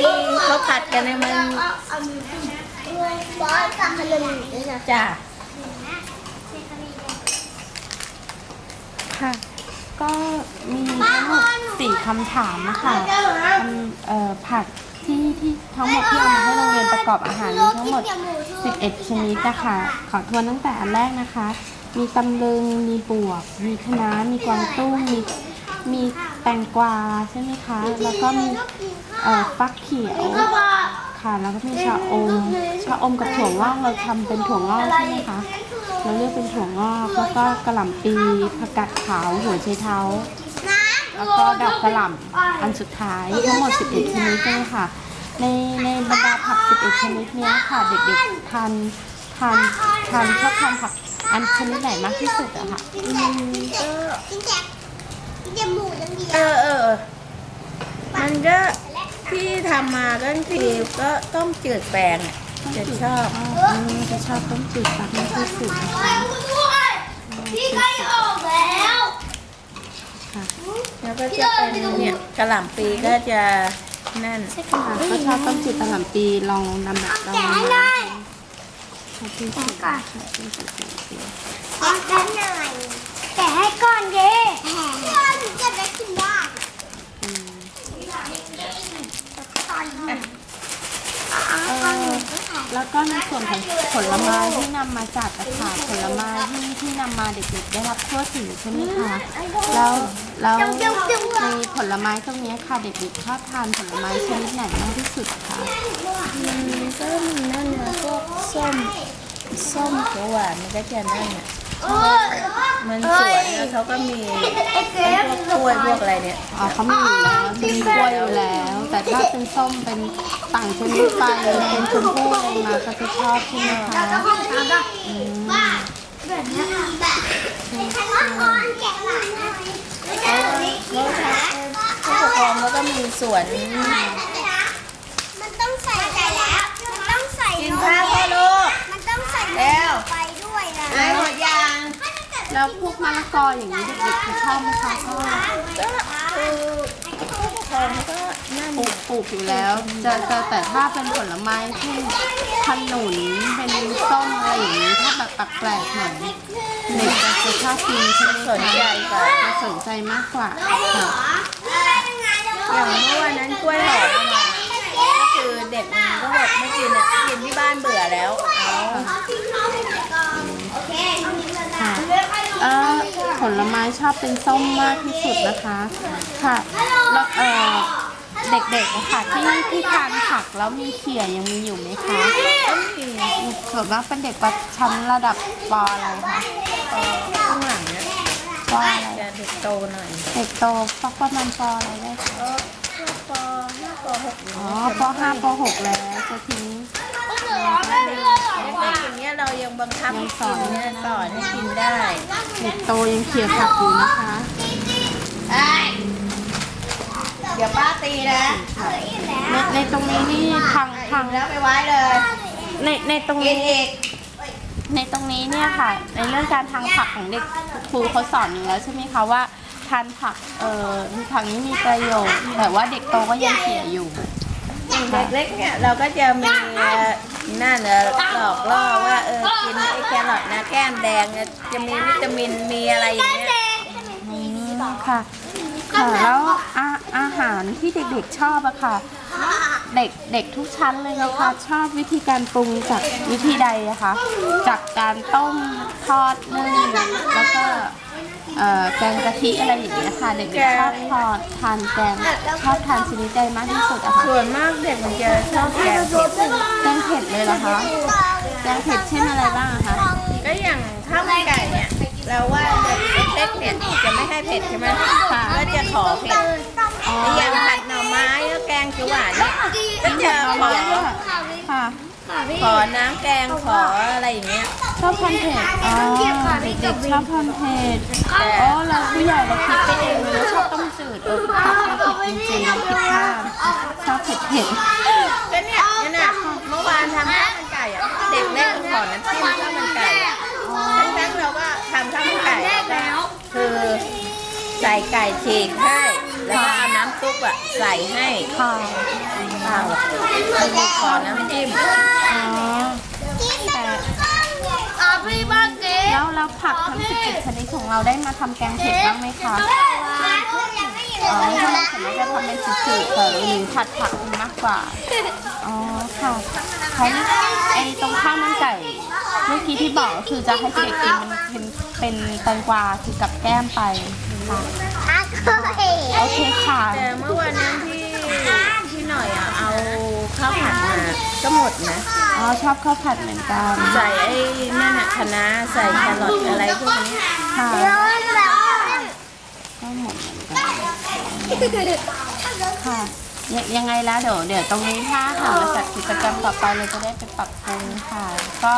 ที่เขาผัดกันเนี่ยมันบอสกับขนมจ้ะค่ะ ก็มีทั้งหมดสี่คำถามนะคะคำเอ่อผักที่ที่ทั้งหมดที่เอามาให้โรงเรียนประกอบอาหารมีทั้งหมด 11 ชนิดนะคะ ขอทวนตั้งแต่อันแรกนะคะ มีตำลึง มีบวบ มีคะน้ามีกวางตุ้ง มีมีแตงกวาใช่ไหมคะ แล้วก็มี เอ่อฟักเขียวค่ะแล้วก็มีชะอมชะอมกับถั่วงอกเราทำเป็นถั่วงอกใช่ไหมคะเราเลือกเป็นถั่วงอกแล้วก็กระหล่ำปีผักกาดขาวหัวไชเท้าแล้วก็ดอกกระหล่ำอันสุดท้ายทั้งหมด 11 ชนิดใช่ไหมคะในในบรรดาผัก 11 ชนิดเนี้ยค่ะ เด็กๆทานทานทานชอบทานผักอันชนิดไหนมากที่สุดอะค่ะกินแจกกินแจกหมูอย่างเดียเอวอเออเออมันก็ ที่ทำมาก็ทีก็ต้มจืดแปลงอะจะชอบอืมจะชอบต้มจืดตักมากที่สุดนะคะพี่ใกล้ออกแล้วค่ะแล้วก็จะเป็นเนี่ยกระหล่ำปีก็จะนั่นค่ะก็ชอบต้มจืดกระหล่ำปีลองนำแบบลองแกะให้นำหน่มาอยชอบที่สุดค่ะต้มจืดกระหล่ำปีแกะให้หน่อยแกะให้ก่อนเด้แกะถึงจะได้กินได้ อืม ตอนนี้ เอ่อ แล้วก็ในส่วนของผลไม้ที่นำมาจากตะถาบผลไม้ที่ที่นำมาเด็กๆได้รับทั่วถึงใช่ไหมคะแล้วแล้วในผลไม้ตรงนี้ค่ะเด็กๆชอบทานผลไม้ชนิดไหนมากที่สุดคะมันก็มีนั่นนะพวกส้มส้มเขียวหวานมันก็จะนั่นอะ มันสวยแล้วเขาก็มีพวกกล้วยพวกอะไรเนี่ยอ๋อเขามีอยู่แล้วมีกล้วยอยู่แล้ว แต่ถ้าเป็นส้มเป็นต่างชนิดไปเป็นชมพู่อะไรมาก็จะชอบใช่ไหมคะอืมแบบนี้แบบเป็นขนมก้อนแกะหลังหน่อยแล้วทางผู้ปกครองเขาก็มีสวนมันต้องใส่ใจแล้ว มันต้องใส่กินข้าวพ่อลูกมันต้องใส่แล้ว ไปด้วยนะไอ้หมดยางแล้วพวกมะละกออย่างนี้เด็กๆจะชอบไหมคะก็ก็คือผู้ปกครองเขาก็นั่นปลูกปลูกอยู่แล้วจะจะแต่ถ้าเป็นผลไม้ที่ขนุนเป็นส้มอะไรอย่างนี้ถ้าแบบแปลกๆหน่อยเด็กจะจะชอบกินใช่ไหมสนใจคะก่อนจะสนใจมากกว่าค่ะอย่างเมื่อวันนั้นกล้วยหอมเอามาก็คือเด็กมันก็บอกไม่กินอะกินที่บ้านเบื่อแล้วเอาโอเคค่ะเอ่อผลไม้ชอบเป็นส้มมากที่สุดนะคะค่ะแล้วเอ่อเด็กๆอะค่ะที่ที่ทานผักแล้วมีเขี่ยยังมีอยู่ไหมคะก็มีส่วนมากเป็นเด็กประชั้นระดับปอะไรคะข้างหลังเนี่ยปอะไรจะเด็กโตหน่อยเด็กโตสักประมาณปอะไรได้คะก็พวกปห้าปหกอ๋อปห้าปหกแล้วจะทิ้ง เด็กๆอย่างเงี้ยเรายังบังคับให้กินเนี่ยสอนให้กินได้เด็กโตยังเขี่ยผักอยู่นะคะเดี๋ยวป้าตีนะในในตรงนี้นี่ทางทางแล้วไปไว้เลย ในในตรงกินี้นอีกในตรงนี้เนี่ยค่ะ ในเรื่องการทางผักของเด็กครูเขาสอนอยู่แล้วใช่ไหมคะว่าทานผักเอ่อผักนี้มีประโยชน์แต่ว่าเด็กโตก็ยังเขี่ยอยู่ เด็กเล็กเนี่ยเราก็จะมีนั่นเออหลอกล่อว่าเออกินไอ้แครอทนะแก้มแดงเนี่ยจะมีวิตามินมีอะไรอย่างเงี้ยอืมค่ะค่ะแล้วอาอาหารที่เด็กๆชอบอะค่ะ เด็กเด็กทุกชั้นเลยนะคะชอบวิธีการปรุงจากวิธีใดอะคะจากการต้มทอดนึ่งแล้วก็ เอ่อแกงกะทิอะไรอย่างเงี้ยค่ะเด็กๆชอบทอดทานแกงชอบทานชนิดใดมากที่สุดอะคะส่วนมากเด็กมันจะชอบแกงเผ็ดแกงเผ็ดเลยเหรอคะแกงเผ็ดเช่นอะไรบ้างอะคะก็อย่างข้าวมันไก่เนี่ยเราว่าเด็กเล็กๆเนี่ยจะไม่ให้เผ็ดใช่ไหมก็จะขอเผ็ดอ๋ออย่างผัดหน่อไม้แล้วแกงเขียวหวานเนี่ยก็จะขอค่ะ ขอน้ำแกงขออะไรอย่างเงี้ย ชอบทานเผ็ดอ๋อเด็กๆชอบทานเผ็ดอ๋อเราผู้ใหญ่เราคิดไปเองเลยว่าชอบต้มจืดเออชอบเผ็ดจริงๆผิดพลาดชอบเผ็ดเผ็ดก็เนี่ยเนี่ยนะเมื่อวานทำข้าวมันไก่อะเด็กเล็กขอน้ำจิ้มข้าวมันไก่ทั้งๆเราก็ทำข้าวมันไก่แล้วคือใส่ไก่ฉีกให้ แล้วก็เอาน้ำซุปอะใส่ให้ค่ะพเปล่าหรอกเป็นขอน้ำจิ้มอ๋อแต่อ๋อพี่บ้านเก๋แล้วแล้วผักทั้ง11ชนิดของเราได้มาทำแกงเผ็ดบ้างไหมคะยังไม่อยู่อ๋อถ้าเราสามารถจะทำเป็นจืดๆค่ะหรือผัดผักมากกว่า อ๋อค่ะเขาไอตรงข้าวมันไก่เมื่อกี้ที่บอกก็คือจะให้เด็กกินเป็นเป็นแตงกวาคือกับแก้มไป ค่ะอาเคยโอเคค่ะ แต่เมื่อวันนั้นที่ที่หน่อยอะเอาข้าวผัดมาก็หมดนะอ๋อชอบข้าวผัดเหมือนกันใส่ไอ้นั่นอะคะน้าใส่แครอทอะไรพวกนี้ค่ะร้อนแบบก็หมดเหมือนกันค่ะยงยังไงแล้วเดี๋ยวเดี๋ยวตรงนี้ถ้าหากเราจัดกิจกรรมต่อไปเราจะได้ไปปรับปรุงค่ะ ก็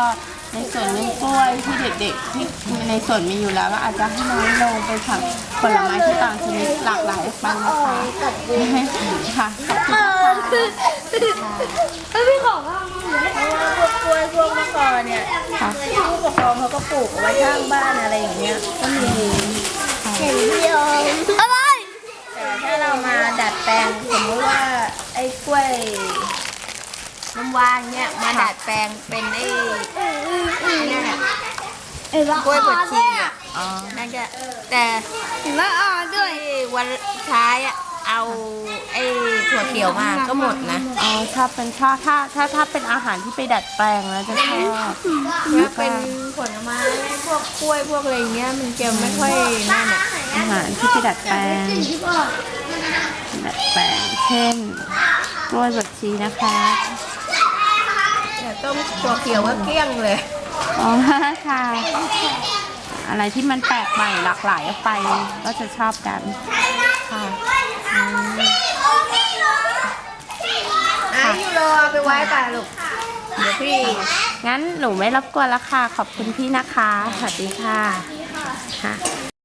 ในส่วนเรื่องกล้วยที่เด็กๆที่ในส่วนมีอยู่แล้วก็อาจจะให้น้อยลงไปผักผลไม้ที่ต่างชนิดหลากหลายไปนะคะค่ะขอบคุณค่ะพี่ของว่าพราะว่าพวกกล้วยพวกมะกอเนี่ยค่ะผู้ปกครองเขาก็ปลูกเอาไว้ข้างบ้านอะไรอย่างเงี้ยก็มีเห็นเดียวอะไรแต่ถ้าเรามาดัดแปลงสมมติว่าไอ้กล้วย น้ำว้าเนี่ยมาดัดแปลงเป็นไอ้ไอ้นั่นอะเห็นว่ากล้วยบดชีอะอ๋อนั่นก็แต่เห็นว่าอ่อนด้วยที่วันท้ายอะเอาไอ้ถั่วเขียวมาก็หมดนะอ๋อชอบเป็นชอบถ้าถ้าถ้าเป็นอาหารที่ไปดัดแปลงแล้วจะชอบถ้าเป็นผลไม้พวกกล้วยพวกอะไรเงี้ยมันจะไม่ค่อยนั่นอะอาหารที่ไปดัดแปลงดัดแปลงเช่นกล้วยบดชีนะคะแต่ต้มถั่วเขียวก็เกลี้ยงเลย อ๋อค่ะ อะไรที่มันแปลกใหม่หลากหลายออกไปก็จะชอบกันค่ะอืมอะยูโรเอาไปไว้ป่ะลูก เดี๋ยวพี่ งั้นหนูไม่รบกวนแล้วค่ะ ขอบคุณพี่นะคะ สวัสดีค่ะค่ะ